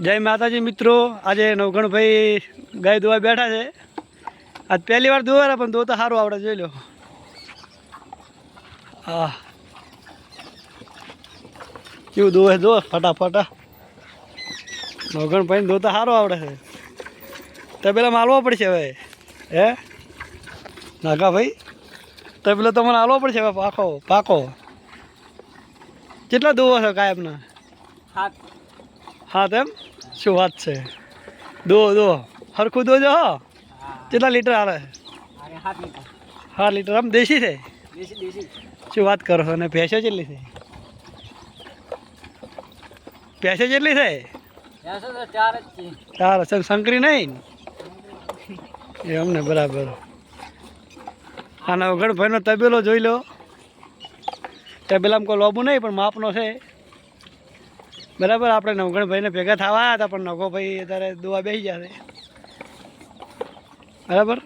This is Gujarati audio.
જય માતાજી મિત્રો. આજે નવગણભાઈ ગાય ધોવા બેઠા છે. આજ પહેલી વાર દોવાના પણ ધોતા સારું આવડે, જોઈ લો. હા કેવું દોવે દો ફટાફટા. નવગણભાઈને ધોતા સારું આવડે છે. તો પેલા માલવો પડશે હવે. હે? નાગા ભાઈ? તો પેલો તમને હાલવો પડશે હવે, પાકો પાકો. કેટલા ધોવો છો કાયમના હાથ હા તેમ શું વાત છે? દો દો. હરખું દોજો હો. કેટલા લીટર આવે? હા લીટર. આમ દેશી છે? શું વાત કરો છો? અને ભેંસો કેટલી છે? ભેંસો કેટલી છે? ચાર છે. શંકરી નહીં? એ અમને બરાબર. આના ગણભાઈનો તબેલો જોઈ લો. તબેલામાં કોઈ લોબું નહીં પણ માપનો છે. બરાબર આપણે નવગણભાઈને ભેગા થવા હતા પણ નવગોભાઈ અત્યારે દુવા બેસી જશે બરાબર?